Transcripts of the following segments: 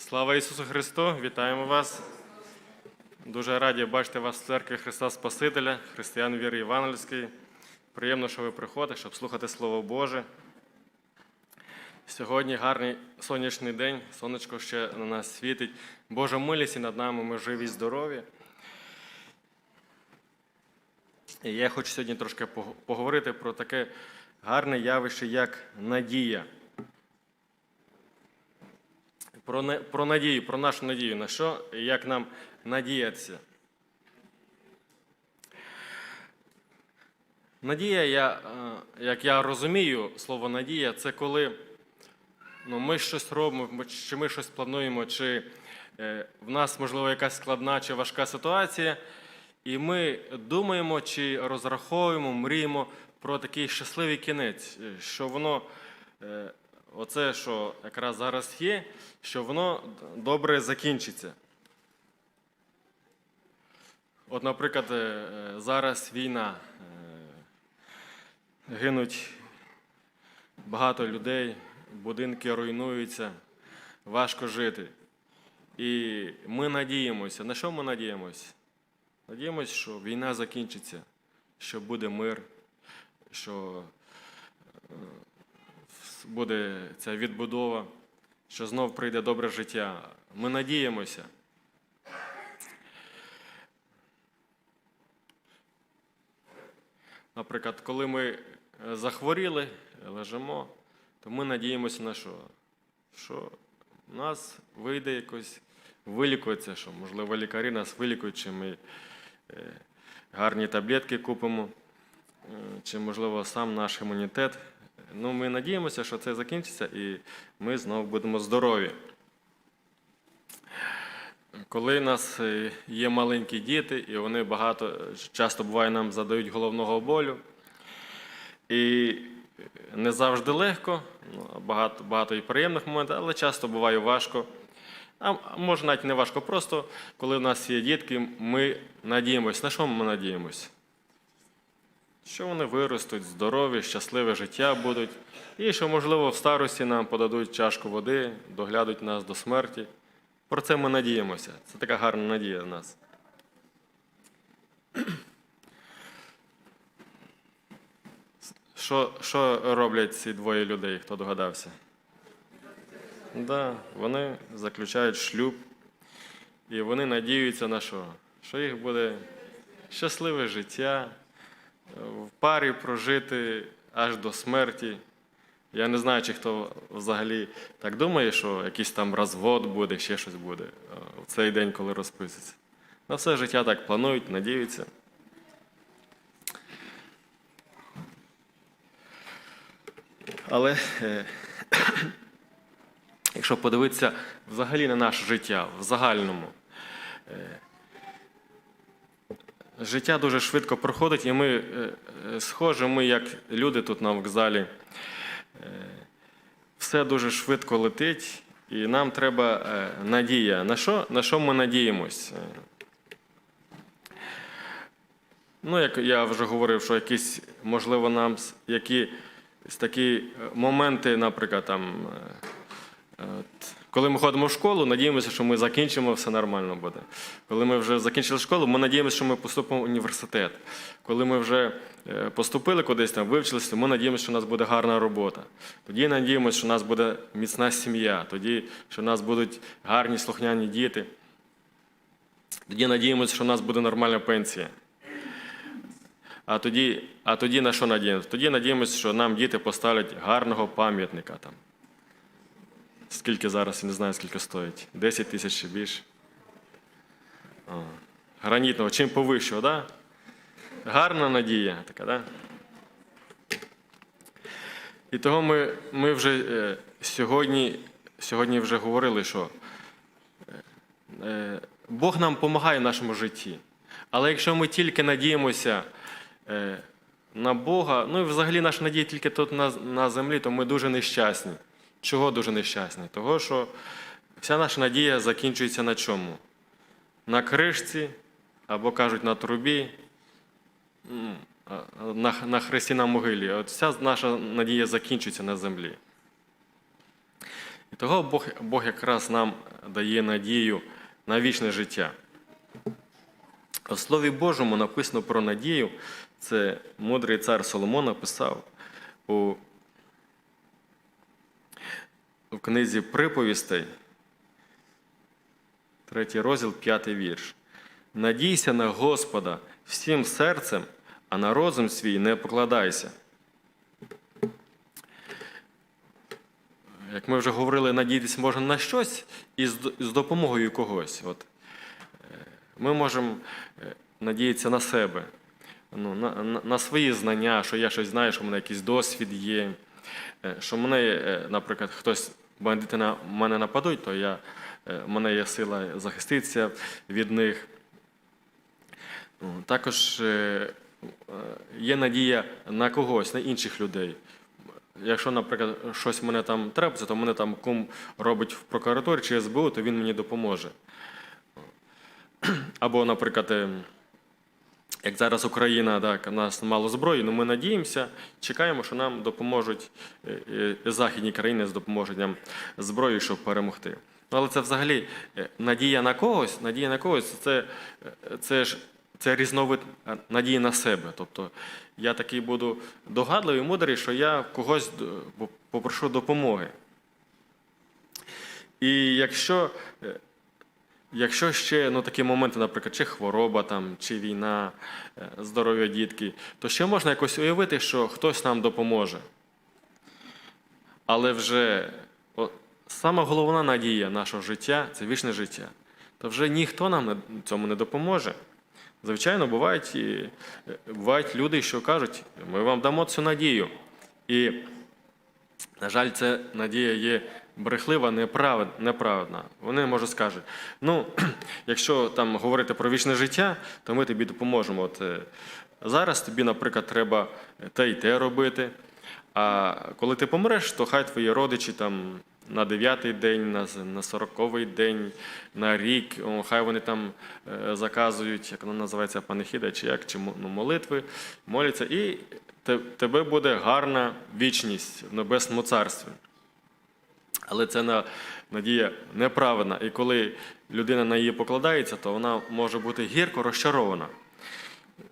Слава Ісусу Христу! Вітаємо вас! Дуже раді бачити вас в церкві Христа Спасителя, християн віри Євангельської. Приємно, що ви приходите, щоб слухати Слово Боже. Сьогодні гарний сонячний день, сонечко ще на нас світить. Божа милість і над нами ми живі і здорові. І я хочу сьогодні трошки поговорити про таке гарне явище, як надія. Про, про надію, про нашу надію, на що і як нам надіятися. Надія, я, е, як я розумію, слово надія, це коли ну, ми щось робимо, чи ми щось плануємо, чи е, в нас, можливо, якась складна чи важка ситуація, і ми думаємо чи розраховуємо, мріємо про такий щасливий кінець, що воно, е, оце, що якраз зараз є, що воно добре закінчиться. От, наприклад, е, зараз війна, е, гинуть багато людей, будинки руйнуються, важко жити. І ми надіємося. На що ми надіємося? Надіємося, що війна закінчиться, що буде мир, що е, буде ця відбудова, що знов прийде добре життя. Ми надіємося. Наприклад, коли ми е, захворіли, лежимо, то ми надіємося на що? Що в нас вийде якось вилікується, що, можливо, лікарі нас вилікують, чи ми е, гарні таблетки купимо, е, чи, можливо, сам наш імунітет. Ну, ми надіємося, що це закінчиться і ми знову будемо здорові. Коли у нас е, є маленькі діти, і вони багато часто буває нам задають головного болю. І не завжди легко, ну, багато, багато і приємних моментів, але часто буває важко. А може навіть не важко, просто коли в нас є дітки, ми надіємося. На що ми надіємося? Що вони виростуть, здорові, щасливе життя будуть, і що, можливо, в старості нам подадуть чашку води, доглядуть нас до смерті. Про це ми надіємося. Це така гарна надія в нас. Що, що роблять ці двоє людей, хто догадався? Да, вони заключають шлюб, і вони надіються на що? Що їх буде щасливе життя, в парі прожити аж до смерті. Я не знаю, чи хто взагалі так думає, що якийсь там розвод буде, ще щось буде е, в цей день, коли розписується. На все життя так планують, надіються. Але е, якщо подивитися взагалі на наше життя в загальному, е, життя дуже швидко проходить, і ми е, е, схожі, ми як люди тут на вокзалі. Е, Все дуже швидко летить, і нам треба надія. На що, на що ми надіємось? Ну, як я вже говорив, що якісь, можливо, нам с- які такі моменти, наприклад, там, от, коли ми ходимо в школу, надіємося, що ми закінчимо, все нормально буде. Коли ми вже закінчили школу, ми надіємося, що ми поступимо в університет. Коли ми вже е, поступили кудись там, вивчилися, ми надіємося, що у нас буде гарна робота. Тоді надіємося, що у нас буде міцна сім'я, тоді, що у нас будуть гарні слухняні діти. Тоді надіємося, що у нас буде нормальна пенсія. А тоді, а тоді на що надіємося? Тоді надіємося, що нам діти поставлять гарного пам'ятника там. Скільки зараз, я не знаю, скільки стоїть. 10 тисяч чи більше. Гранітного, чим повищого? Да? Гарна надія така, да? І того ми, ми вже е, сьогодні, сьогодні вже говорили, що е, Бог нам допомагає в нашому житті. Але якщо ми тільки надіємося е, на Бога, ну і взагалі наша надія тільки тут на, на землі, то ми дуже нещасні. Чого дуже нещасні? Того, що вся наша надія закінчується на чому? На кришці, або кажуть на трубі, на, на хресті на могилі. От вся наша надія закінчується на землі. І Того Бог, Бог якраз нам дає надію на вічне життя. У Слові Божому написано про надію. Це мудрий цар Соломон написав у, у книзі приповістей, третій розділ, п'ятий вірш. Надійся на Господа всім серцем, а на розум свій не покладайся. Як ми вже говорили, надіятися можна на щось і з, допомогою когось. От, е, ми можемо е, надіятися на себе, ну, на, на, на свої знання, що я щось знаю, що в мене якийсь досвід є, що мене, е, наприклад, хтось бандити на мене нападуть, то я, е, в мене є сила захиститися від них. Також е, е, є надія на когось, на інших людей. Якщо, наприклад, щось мене там трапиться, то мене там кум робить в прокуратурі чи СБУ, то він мені допоможе. Або, наприклад, е, як зараз Україна, так, у нас мало зброї, але ми надіємося, чекаємо, що нам допоможуть е, е, західні країни допоможуть нам зброєю, щоб перемогти. Ну, Але це взагалі е, надія на когось, надія на когось це, це ж це різновид надії на себе. Тобто я такий буду догадливий, мудрий, що я когось попрошу допомоги. І якщо, якщо ще ну, такі моменти, наприклад, чи хвороба, там, чи війна, е, здоров'я дітки, то ще можна якось уявити, що хтось нам допоможе. Але вже о, сама головна надія нашого життя це вічне життя. То вже ніхто нам цьому не допоможе. Звичайно, бувають, е, бувають люди, що кажуть, ми вам дамо цю надію. І, на жаль, ця надія є брехлива, неправ- неправедна. Вони може скажуть, ну, якщо там говорити про вічне життя, то ми тобі допоможемо. От, е, зараз тобі, наприклад, треба те й те робити. А коли ти помреш, то хай твої родичі там на дев'ятий день, на, сороковий день, на рік, хай вони там е, заказують, як воно називається, панихіда, чи як, чи ну, молитви, моляться, і тебе буде гарна вічність в небесному царстві. Але це на- надія неправильна. І коли людина на її покладається, то вона може бути гірко розчарована.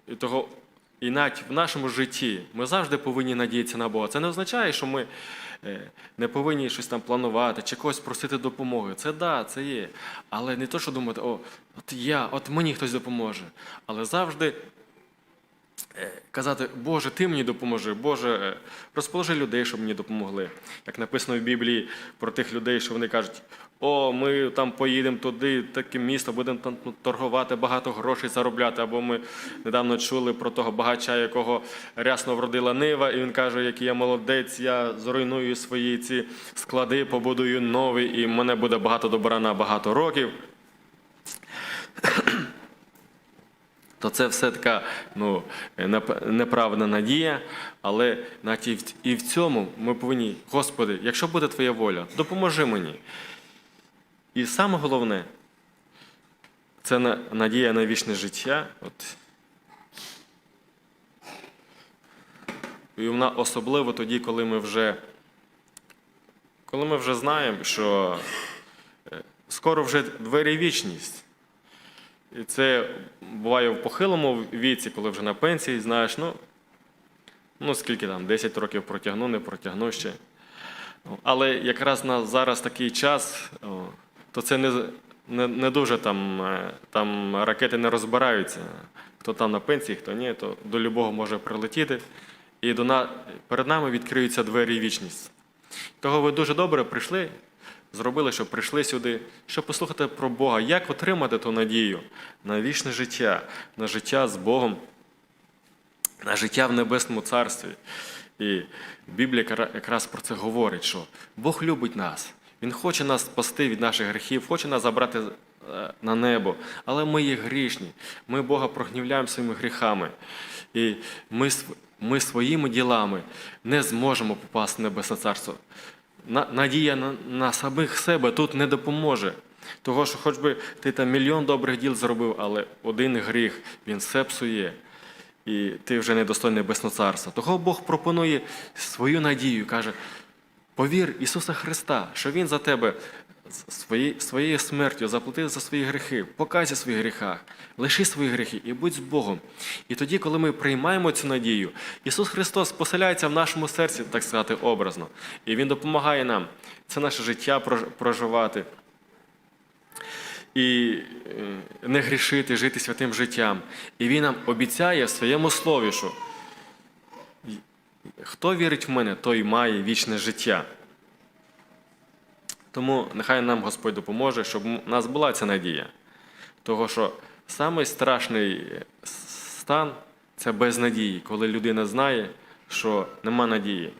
І того, і навіть в нашому житті ми завжди повинні надіятися на Бога. Це не означає, що ми е, не повинні щось там планувати чи когось просити допомоги. Це да, це є. Але не то, що думати, о, от я, от мені хтось допоможе. Але завжди казати, Боже, ти мені допоможи, Боже, е, розположи людей, щоб мені допомогли. Як написано в Біблії про тих людей, що вони кажуть, о, ми там поїдемо туди, таке місто, будемо там ну, торгувати, багато грошей заробляти. Або ми недавно чули про того багача, якого рясно вродила нива, і він каже, який я молодець, я зруйную свої ці склади, побудую нові, і мене буде багато добра на багато років. То це все така ну, неп- неправильна надія, але навіть і в, цьому ми повинні, Господи, якщо буде Твоя воля, допоможи мені. І саме головне, це надія на вічне життя. От. І вона особливо тоді, коли ми вже, коли ми вже знаємо, що е, скоро вже двері вічність. І це буває в похилому віці, коли вже на пенсії, знаєш, ну, ну скільки там, 10 років протягну, не протягну ще. Але якраз на зараз такий час, то це не, не, не дуже там, е, там ракети не розбираються. Хто там на пенсії, хто ні, то до любого може прилетіти. І до на, перед нами відкриються двері вічність. Того ви дуже добре прийшли, зробили, що прийшли сюди, щоб послухати про Бога, як отримати ту надію на вічне життя, на життя з Богом, на життя в Небесному Царстві. І Біблія якраз про це говорить, що Бог любить нас. Він хоче нас спасти від наших гріхів, хоче нас забрати е, на небо. Але ми є грішні. Ми Бога прогнівляємо своїми гріхами. І ми, ми своїми ділами не зможемо попасти в Небесне Царство. На- Надія на, на самих себе тут не допоможе. Того, що хоч би ти там мільйон добрих діл зробив, але один гріх він все псує. І ти вже недостойний Небесного Царства. Того Бог пропонує свою надію, каже: Повір Ісуса Христа, що Він за тебе свої- своєю смертю заплатив за свої гріхи, покайся в своїх гріхах, лиши свої гріхи і будь з Богом. І тоді, коли ми приймаємо цю надію, Ісус Христос поселяється в нашому серці, так сказати, образно, і Він допомагає нам це наше життя проживати і е, не грішити, жити святим життям. І Він нам обіцяє в своєму слові, що хто вірить в мене, той має вічне життя. Тому нехай нам Господь допоможе, щоб у нас була ця надія. Того, що самий страшний стан це безнадії, коли людина знає, що нема надії.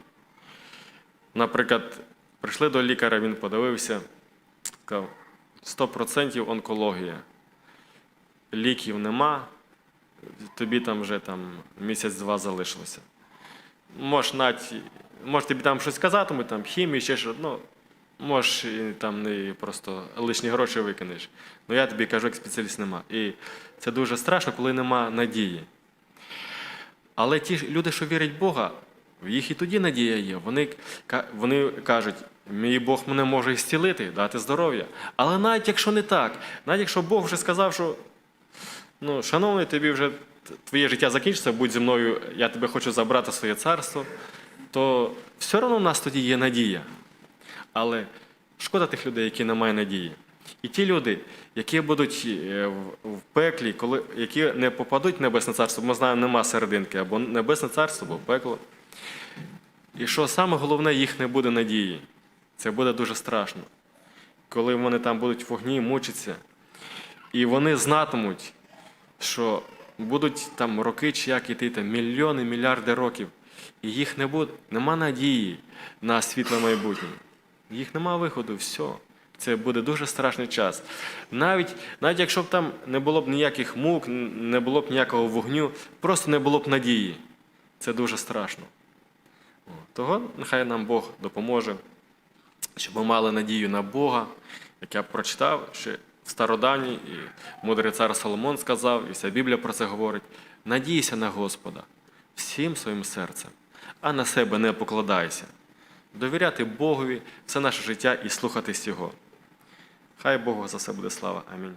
Наприклад, прийшли до лікаря, він подивився, сказав, 100% онкологія. Ліків нема, тобі там вже там, місяць-два залишилося. Можеш навіть, може тобі там щось сказати, там хімію, ще що, ну, можеш і там не просто лишні гроші викинеш. Ну я тобі кажу, як спеціаліст нема. І це дуже страшно, коли нема надії. Але ті люди, що вірять в Бога, в їх і тоді надія є. Вони, вони кажуть, мій Бог мене може зцілити, дати здоров'я. Але навіть якщо не так, навіть якщо Бог вже сказав, що ну, шановний, тобі вже твоє життя закінчиться, будь зі мною, я тебе хочу забрати своє царство, то все одно в нас тоді є надія. Але шкода тих людей, які не мають надії. І ті люди, які будуть е, в- пеклі, коли, які не попадуть в небесне царство, ми знаємо, нема серединки, або небесне царство, або пекло. І що саме головне, їх не буде надії. Це буде дуже страшно. Коли вони там будуть в вогні мучитися, і вони знатимуть, що будуть там роки чи як іти, там мільйони, мільярди років, і їх не буде, нема надії на світле майбутнє. Їх нема виходу, все. Це буде дуже страшний час. Навіть, навіть якщо б там не було б ніяких мук, не було б ніякого вогню, просто не було б надії. Це дуже страшно. Того нехай нам Бог допоможе, щоб ми мали надію на Бога, як я прочитав ще в стародані, і мудрий цар Соломон сказав, і вся Біблія про це говорить: надійся на Господа всім своїм серцем, а на себе не покладайся. Довіряти Богові все наше життя і слухатись Його. Хай Богу за все буде слава. Амінь.